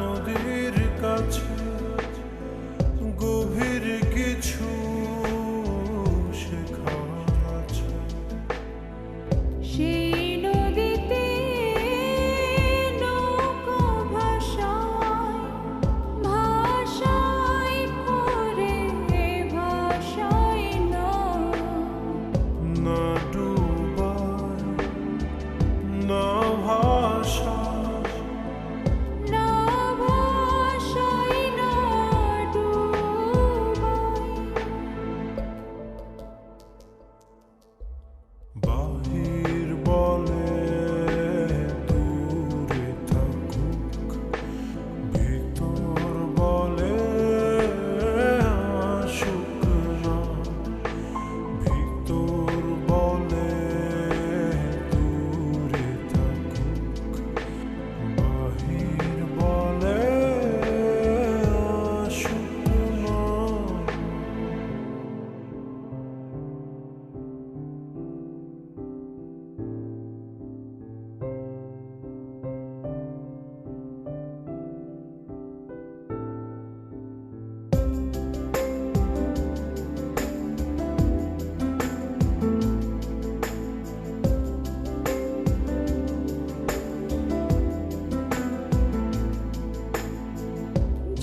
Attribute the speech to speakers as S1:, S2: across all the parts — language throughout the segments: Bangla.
S1: নদীর কাছে গভীর কিছু শেখা আছে।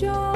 S2: 좀